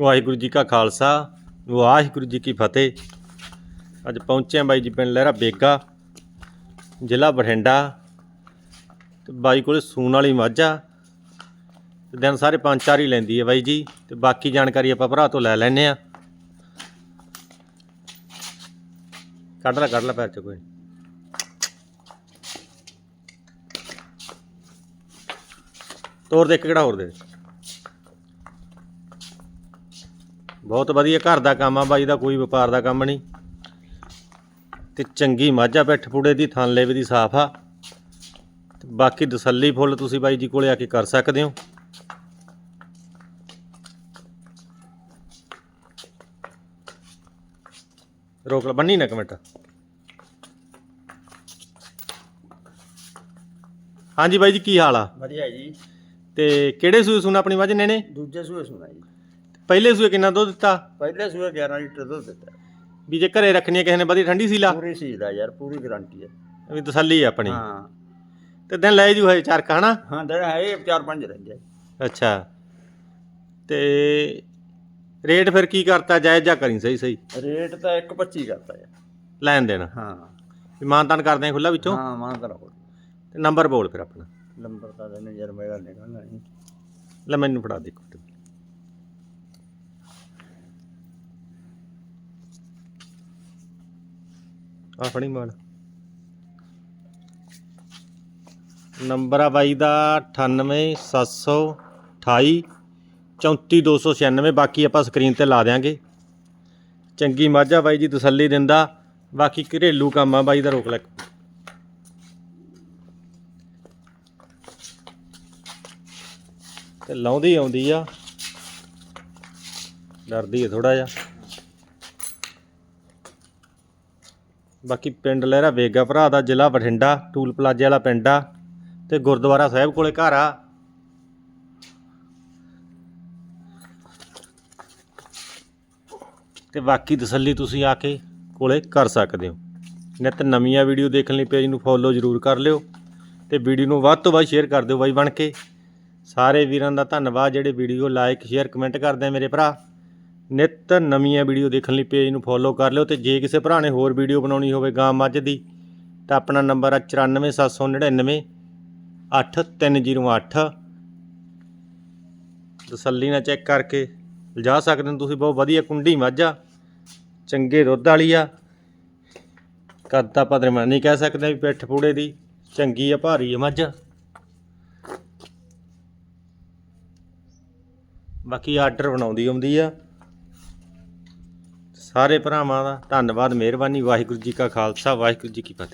ਵਾਹਿਗੁਰੂ ਜੀ ਕਾ ਖਾਲਸਾ, ਵਾਹਿਗੁਰੂ ਜੀ ਕੀ ਫਤਿਹ। ਅੱਜ ਪਹੁੰਚੇ ਹਾਂ ਬਾਈ ਜੀ ਪਿੰਡ ਲਹਿਰਾ ਬੇਗਾ, ਜ਼ਿਲ੍ਹਾ ਬਠਿੰਡਾ। ਤੇ ਬਾਈ ਕੋਲੇ ਸੂਣ ਵਾਲੀ ਮਾਝਾ ਆ। ਤੇ ਦਿਨ ਸਾਰੇ ਪੰਜ ਚਾਰ ਹੀ ਲੈਂਦੀ ਹੈ ਬਾਈ ਜੀ। ਤੇ ਬਾਕੀ ਜਾਣਕਾਰੀ ਆਪਾਂ ਭਰਾ ਤੋਂ ਲੈ ਲੈਨੇ ਆ ਕੱਢ ਲੈ ਕੱਢ ਲੈ ਪੈਰ ਚ ਕੋਈ। ਤੋਰ ਦੇ ਇੱਕ ਕਿਹੜਾ ਹੋਰ ਦੇ। ਬਹੁਤ ਵਧੀਆ ਘਰ ਦਾ ਕੰਮ ਆ ਬਾਈ ਦਾ ਕੋਈ ਵਪਾਰ ਦਾ ਕੰਮ ਨਹੀਂ। ਤੇ ਚੰਗੀ ਮਾਝਾ ਪਿੱਠ ਪੁੜੇ ਦੀ ਥਣ ਲੇਵੇ ਦੀ ਸਾਫ਼ ਆ। ਤੇ ਬਾਕੀ ਤਸੱਲੀ ਫੁੱਲ ਤੁਸੀਂ ਬਾਈ ਜੀ ਕੋਲੇ ਆ ਕੇ ਕਰ ਸਕਦੇ ਹੋ। ਰੋਕ ਲੈ ਬੰਨੀ ਨਾ ਇੱਕ ਮਿੰਟ। ਹਾਂਜੀ ਬਾਈ ਜੀ ਕੀ ਹਾਲ ਆ? ਵਧੀਆ ਜੀ। ਤੇ ਕਿਹੜੇ ਸੂਏ ਸੁਣ ਆਪਣੀ ਮੱਝ ਨੇ ਨੇ ਦੂਜੇ ਸੂਏ ਸੁਣਾ ਜੀ। ਪਹਿਲੇ ਸੂਏ ਕਿੰਨਾ ਦੁੱਧ ਦਿੱਤਾ? ਪਹਿਲੇ ਸੂਏ 11 ਲੀਟਰ ਦੁੱਧ ਦਿੱਤਾ। ਵੀ ਜੇ ਘਰੇ ਰੱਖਣੀ ਹੈ ਕਿਸੇ ਨੇ ਵਧੀਆ ਠੰਡੀ ਸੀ ਲਾ ਪੂਰੀ ਸੀਲ ਯਾਰ ਪੂਰੀ ਗਾਰੰਟੀ ਹੈ ਵੀ ਤਸੱਲੀ ਹੈ ਆਪਣੀ। ਹਾਂ। ਤੇ ਦਿਨ ਲੈ ਜੂ ਹੈ ਚਾਰ ਹਨਾ? ਹਾਂ ਦਰ ਹੈ ਇਹ ਚਾਰ ਪੰਜ ਰਹਿੰਦੇ। ਅੱਛਾ। ਤੇ ਰੇਟ ਫਿਰ ਕੀ ਕਰਤਾ ਜਾਇਜ਼ ਜਾਂ ਕਰੀ ਸਹੀ ਸਹੀ? ਰੇਟ ਤਾਂ 1.25 ਕਰਤਾ ਯਾਰ। ਲੈਣ ਦੇਣ। ਹਾਂ। ਵੀ ਮਾਨਤਾਨ ਕਰਦੇ ਆ ਖੁੱਲਾ ਵਿੱਚੋਂ? ਹਾਂ ਤਾਂ ਰਹੋ ਤੇ ਨੰਬਰ ਬੋਲ ਫਿਰ ਆਪਣਾ। ਲੰਬਰ ਤਾਂ ਤੈਨੂੰ ਯਾਰ ਮੇਰਾ ਨਿਕਲਣਾ ਨਹੀਂ ਲੈ ਮੈਨੂੰ ਫੜਾ ਦੇ ਕੁੱਟ ਆ ਫੜੀ ਮਾਲ। ਨੰਬਰ ਆ ਬਾਈ ਦਾ 98728 34296 ਬਾਕੀ ਆਪਾਂ ਸਕਰੀਨ ਤੇ ਲਾ ਦਿਆਂਗੇ। ਚੰਗੀ ਮਾਝਾ ਬਾਈ ਜੀ, ਤਸੱਲੀ ਦਿੰਦਾ। ਬਾਕੀ ਘਰੇਲੂ ਕੰਮ ਆ ਬਾਈ ਦਾ, ਰੋਕ ਲੈ। ਤੇ ਲਾਉਂਦੀ ਆਉਂਦੀ ਆ। ਡਰਦੀ ਹੈ ਥੋੜਾ ਜਿਹਾ। ਬਾਕੀ ਪਿੰਡ ਲਹਿਰਾ ਵੇਗਾ ਭਰਾ ਦਾ, ਜ਼ਿਲ੍ਹਾ ਬਠਿੰਡਾ, ਟੂਲ ਪਲਾਜ਼ੇ ਵਾਲਾ ਪਿੰਡ ਆ ਤੇ ਗੁਰਦੁਆਰਾ ਸਾਹਿਬ ਕੋਲੇ ਘਰ ਆ। ਤੇ ਬਾਕੀ ਤਸੱਲੀ ਤੁਸੀਂ ਆ ਕੇ ਕੋਲੇ ਕਰ ਸਕਦੇ ਹੋ। ਨਿਤ ਨਵੀਆਂ ਵੀਡੀਓ ਦੇਖਣ ਲਈ ਪੇਜ ਨੂੰ ਫੋਲੋ ਜ਼ਰੂਰ ਕਰ ਲਿਓ ਤੇ ਵੀਡੀਓ ਨੂੰ ਵੱਧ ਤੋਂ ਵੱਧ ਸ਼ੇਅਰ ਕਰ ਦਿਓ ਬਾਈ ਬਣ ਕੇ। ਸਾਰੇ ਵੀਰਾਂ ਦਾ ਧੰਨਵਾਦ, ਜਿਹੜੇ ਵੀਡੀਓ ਲਾਈਕ ਸ਼ੇਅਰ ਕਮੈਂਟ ਕਰਦੇ ਆ ਮੇਰੇ ਭਰਾ। ਨਿਤ ਨਵੀਆਂ ਵੀਡੀਓ ਦੇਖਣ ਲਈ ਪੇਜ ਨੂੰ ਫੋਲੋ ਕਰ ਲਿਓ ਤੇ ਜੇ ਕਿਸੇ ਭਰਾ ਨੇ ਹੋਰ ਵੀਡੀਓ ਬਣਾਉਣੀ ਹੋਵੇ ਗਾਂ ਮੱਝ ਦੀ, ਤਾਂ ਆਪਣਾ ਨੰਬਰ ਆ 94799 8308 ਤਸੱਲੀ ਨਾਲ ਚੈੱਕ ਕਰਕੇ ਲਿਜਾ ਸਕਦੇ ਹੋ ਤੁਸੀਂ, ਬਹੁਤ ਵਧੀਆ ਕੁੰਡੀ ਮੱਝ ਆ, ਚੰਗੇ ਦੁੱਧ ਵਾਲੀ ਆ। ਕੱਦ ਤਾਂ ਆਪਾਂ ਮੈਂ ਨਹੀਂ ਕਹਿ ਸਕਦੇ ਵੀ ਪਿੱਠ ਪੂੜੇ ਦੀ, ਚੰਗੀ ਆ, ਭਾਰੀ ਆ ਮੱਝ। ਬਾਕੀ ਆਰਡਰ ਬਣਾਉਂਦੀ ਆਉਂਦੀ ਆ। ਸਾਰੇ ਭਰਾਵਾਂ ਦਾ ਧੰਨਵਾਦ ਮਿਹਰਬਾਨੀ ਵਾਹਿਗੁਰੂ ਜੀ ਕਾ ਖਾਲਸਾ ਵਾਹਿਗੁਰੂ ਜੀ ਕੀ ਫਤਿਹ।